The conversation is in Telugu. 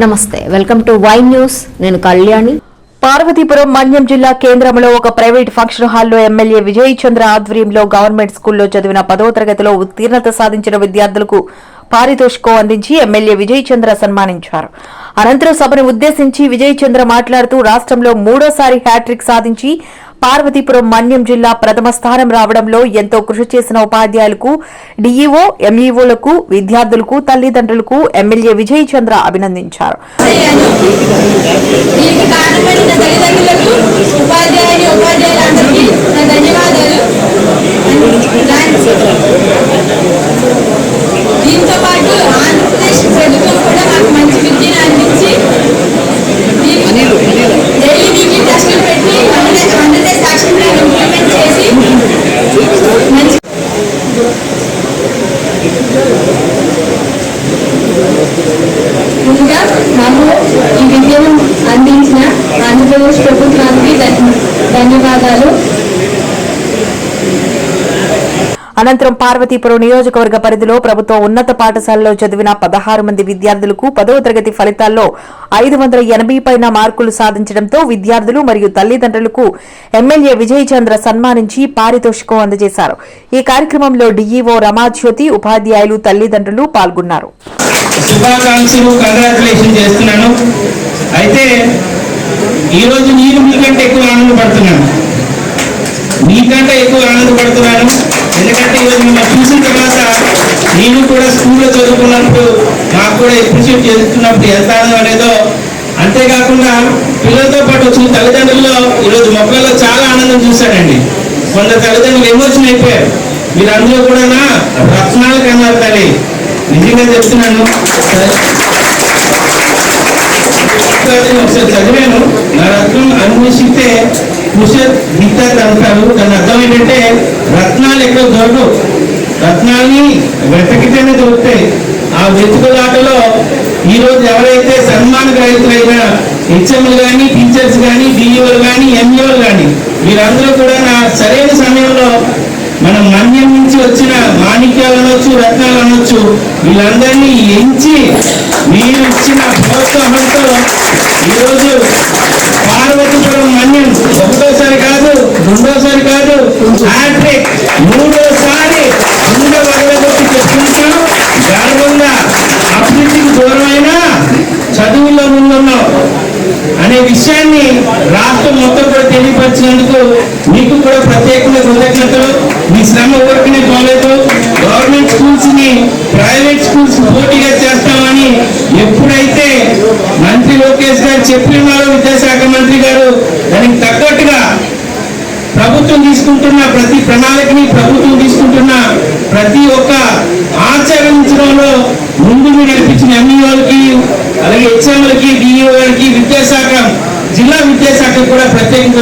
నమస్తే వెల్కమ్ టు వై న్యూస్. నేను కళ్యాణి. పార్వతీపురం మన్యం జిల్లా కేంద్రంలో ఒక ప్రైవేట్ ఫంక్షన్ హాల్లో ఎమ్మెల్యే విజయ్ చంద్ర ఆధ్వర్యంలో గవర్నమెంట్ స్కూల్లో చదివిన పదవ తరగతిలో ఉత్తీర్ణత సాధించిన విద్యార్థులకు పారితోషికం అందించి ఎమ్మెల్యే విజయ్ చంద్ర సన్మానించారు. అనంతరం సభను ఉద్దేశించి విజయ్ చంద్ర మాట్లాడుతూ రాష్ట్రంలో మూడోసారి హ్యాట్రిక్ సాధించి పార్వతీపురం మన్యం జిల్లా ప్రథమ స్థానం రావడంలో ఎంతో కృషి చేసిన ఉపాధ్యాయులకు డీఈఓ ఎంఈఓలకు విద్యార్థులకు తల్లిదండ్రులకు ఎమ్మెల్యే విజయ్ చంద్ర అభినందించారు. ఉపాధ్యాయుని ఉపాధ్యాయులందరికీ నా ధన్యవాదాలు థాంక్స్. దీంతో పాటు ఆంధ్రప్రదేశ్ ప్రభుత్వం కూడా మాకు మంచి విద్యను అందించి దీనికి డైలీ వీక్లీ టెస్టులు పెట్టి Andhra Pradesh Andhra Pradesh action plan implement చేసి మంచి ముందుగా మాకు ఈ విద్యను అందించిన ఆంధ్రప్రదేశ్ ప్రభుత్వానికి ధన్య- ధన్యవాదాలు. అనంతరం పార్వతీపురం నియోజకవర్గ పరిధిలో ప్రభుత్వ ఉన్నత పాఠశాలలో చదివిన పదహారు మంది విద్యార్థులకు పదవ తరగతి ఫలితాల్లో ఐదు వందల ఎనభై పైన మార్కులు సాధించడంతో విద్యార్థులు మరియు తల్లిదండ్రులకు ఎమ్మెల్యే విజయ్ చంద్ర సన్మానించి పారితోషికం అందజేశారు. ఈ కార్యక్రమంలో డీఈఓ రమాజ్యోతి ఉపాధ్యాయులు తల్లిదండ్రులు పాల్గొన్నారు. శుభాకాంక్షలు కంగ్రాచులేషన్ చేస్తున్నాను. అయితే ఈరోజు నేను మీకంటే ఎక్కువ ఆనందపడుతున్నాను. మీకంటే ఎక్కువ ఆనందపడుతున్నాను. ఎందుకంటే ఈరోజు మిమ్మల్ని చూసిన తర్వాత నేను కూడా స్కూల్లో చదువుకున్నప్పుడు నాకు కూడా అప్రిషియేట్ చేస్తున్నప్పుడు ఎంత ఆనందం అనేదో. అంతేకాకుండా పిల్లలతో పాటు వచ్చిన తల్లిదండ్రుల్లో ఈరోజు మొక్కల్లో చాలా ఆనందం చూశానండి కొందరు తల్లిదండ్రులు ఎమోషన్ అయిపోయారు. వీళ్ళందరూ కూడా నా రత్నాలు కన్నారు తల్లి. నిజంగా చెప్తున్నాను. ఒకసారి చదివాను. నా రత్నం అన్వేషిస్తే కుష విద్యార్థి అంటారు దాని అర్థం ఏంటంటే రత్నాలు ఎక్కడ దొరకవు. రత్నాల్ని వెతకితేనే దొరుకుతాయి. ఆ వెతుకులాటలో ఈ రోజు ఎవరైతే సన్మాన గ్రహీతులైన హెచ్ఎంలు కానీ టీచర్స్ కానీ డిఈఓలు కానీ ఎంఈఓలు కానీ వీరందరూ కూడా నా సరైన సమయంలో మన మన్యం నుంచి వచ్చిన మాణిక్యాలు అనొచ్చు రత్నాలు అనొచ్చు వీళ్ళందరినీ ఎంచి మీరు ఇచ్చిన ప్రోత్సాహంతో ఈరోజు పార్వతీపురం మన్యం. ఒకటోసారి కాదు రెండోసారి కాదు హ్యాట్రిక్. మూడోసారి ముందు వరదొచ్చి చెప్తున్నాం గర్వంగా అభివృద్ధికి దూరమైనా చదువుల్లో ముందున్నాం. అనే విషయాన్ని రాష్ట్రం మొత్తం కూడా తెలియపరిచినందుకు మీకు కూడా ప్రత్యేకంగా కృతజ్ఞతలు. మీ శ్రమ ఊరికనే పోలేదు చెప్పిన విద్యాశాఖ మంత్రి గారు దానికి తగ్గట్టుగా ప్రభుత్వం తీసుకుంటున్న ప్రతి ప్రణాళికని ప్రభుత్వం తీసుకుంటున్న ప్రతి ఒక్క ఆచరించడంలో ముందుని నడిపించిన ఎంఈఓలకి అలాగే హెచ్ఎంఎల్కి డిఈఓ గారికి విద్యాశాఖ జిల్లా విద్యాశాఖ కూడా ప్రత్యేకంగా